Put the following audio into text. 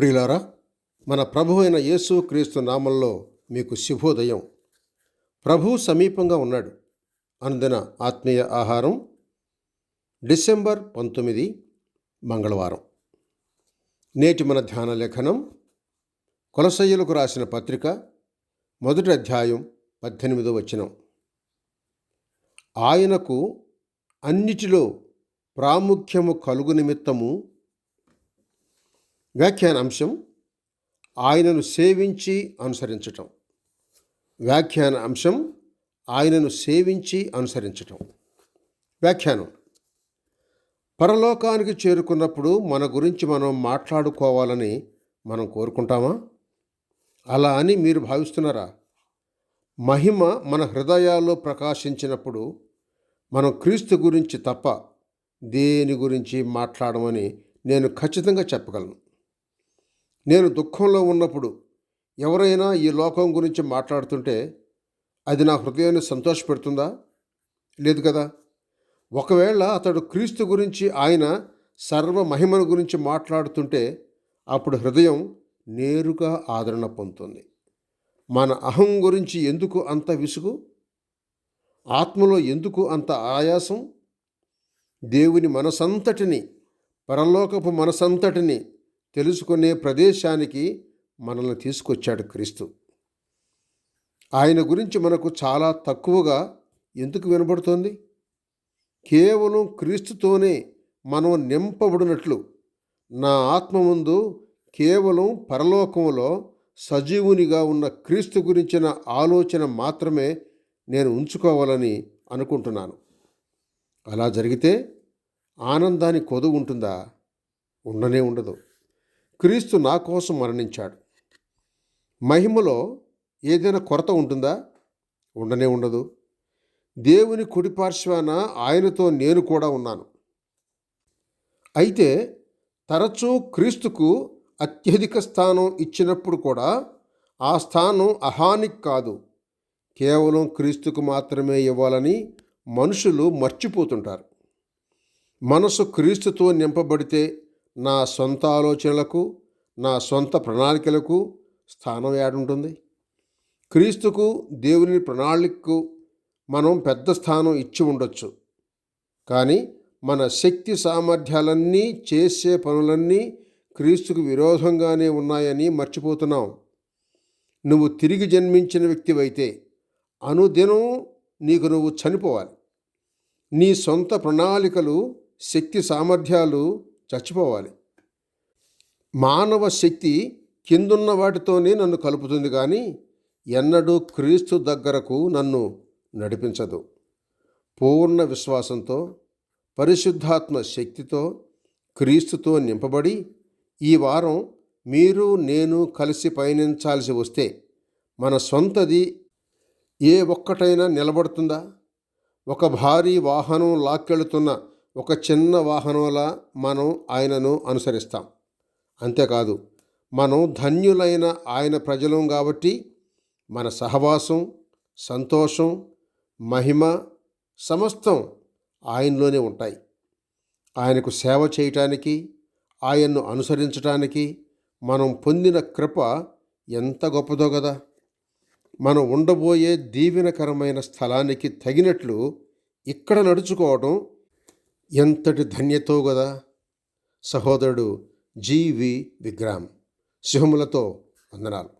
ప్రియులారా మన ప్రభు అయిన యేసు క్రీస్తు నామంలో మీకు శుభోదయం. ప్రభు సమీపంగా ఉన్నాడు. అందున ఆత్మీయ ఆహారం డిసెంబర్ పంతొమ్మిది మంగళవారం. నేటి మన ధ్యాన లేఖనం కొలసయ్యులకు రాసిన పత్రిక మొదటి అధ్యాయం పద్దెనిమిదో వచనం. ఆయనకు అన్నిటిలో ప్రాముఖ్యము కలుగు నిమిత్తము వ్యాఖ్యాన అంశం ఆయనను సేవించి అనుసరించటం. వ్యాఖ్యాన అంశం ఆయనను సేవించి అనుసరించటం. వ్యాఖ్యానం. పరలోకానికి చేరుకున్నప్పుడు మన గురించి మనం మాట్లాడుకోవాలని మనం కోరుకుంటామా? అలా అని మీరు భావిస్తున్నారా? మహిమ మన హృదయాల్లో ప్రకాశించినప్పుడు మనం క్రీస్తు గురించి తప్ప దేని గురించి మాట్లాడమని నేను ఖచ్చితంగా చెప్పగలను. నేను దుఃఖంలో ఉన్నప్పుడు ఎవరైనా ఈ లోకం గురించి మాట్లాడుతుంటే అది నా హృదయాన్ని సంతోషపెడుతుందా? లేదు కదా. ఒకవేళ అతడు క్రీస్తు గురించి ఆయన సర్వ మహిమను గురించి మాట్లాడుతుంటే అప్పుడు హృదయం నేరుగా ఆదరణ పొందుతుంది. మన అహం గురించి ఎందుకు అంత విసుగు? ఆత్మలో ఎందుకు అంత ఆయాసం? దేవుని మనసంతటిని పరలోకపు మనసంతటిని తెలుసుకునే ప్రదేశానికి మనల్ని తీసుకొచ్చాడు క్రీస్తు. ఆయన గురించి మనకు చాలా తక్కువగా ఎందుకు వినబడుతోంది? కేవలం క్రీస్తుతోనే మనం నింపబడినట్లు నా ఆత్మ ముందు కేవలం పరలోకంలో సజీవునిగా ఉన్న క్రీస్తు గురించిన ఆలోచన మాత్రమే నేను ఉంచుకోవాలని అనుకుంటున్నాను. అలా జరిగితే ఆనందానికి కొదువు ఉంటుందా? ఉండనే ఉండదు. క్రీస్తు నా కోసం మరణించాడు. మహిమలో ఏదైనా కొరత ఉంటుందా? ఉండనే ఉండదు. దేవుని కుడిపార్శ్వాన ఆయనతో నేను కూడా ఉన్నాను. అయితే తరచూ క్రీస్తుకు అత్యధిక స్థానం ఇచ్చినప్పుడు కూడా ఆ స్థానం అహానికి కాదు. కేవలం క్రీస్తుకు మాత్రమే ఇవ్వాలని మనుషులు మర్చిపోతుంటారు. మనసు క్రీస్తుతో నింపబడితే నా సొంత ఆలోచనలకు నా సొంత ప్రణాళికలకు స్థానం ఏడుంటుంది. క్రీస్తుకు దేవుని ప్రణాళికకు మనం పెద్ద స్థానం ఇచ్చి ఉండొచ్చు. కానీ మన శక్తి సామర్థ్యాలన్నీ చేసే పనులన్నీ క్రీస్తుకు విరోధంగానే ఉన్నాయని మర్చిపోతున్నాం. నువ్వు తిరిగి జన్మించిన వ్యక్తివైతే అనుదినం నీకు నువ్వు చనిపోవాలి. నీ సొంత ప్రణాళికలు శక్తి సామర్థ్యాలు చచ్చిపోవాలి. మానవ శక్తి కిందున్న వాటితోనే నన్ను కలుపుతుంది కానీ ఎన్నడూ క్రీస్తు దగ్గరకు నన్ను నడిపించదు. పూర్ణ విశ్వాసంతో పరిశుద్ధాత్మ శక్తితో క్రీస్తుతో నింపబడి ఈ వారం మీరు నేను కలిసి పయనించాల్సి వస్తే మన సొంతది ఏ ఒక్కటైనా నిలబడుతుందా? ఒక భారీ వాహనం లాక్కెళుతున్న ఒక చిన్న వాహనంలా మనం ఆయనను అనుసరిస్తాం. అంతేకాదు మనం ధన్యులైన ఆయన ప్రజలం కాబట్టి మన సహవాసం సంతోషం మహిమ సమస్తం ఆయనలోనే ఉంటాయి. ఆయనకు సేవ చేయటానికి ఆయన్ను అనుసరించటానికి మనం పొందిన కృప ఎంత గొప్పదో కదా మనం ఉండబోయే దీవెనకరమైన స్థలానికి తగినట్లు ఇక్కడ నడుచుకోవడం ఎంతటి ధన్యతో కదా సహోదరుడు జీవి విగ్రహం. సింహములతో వందనాలు.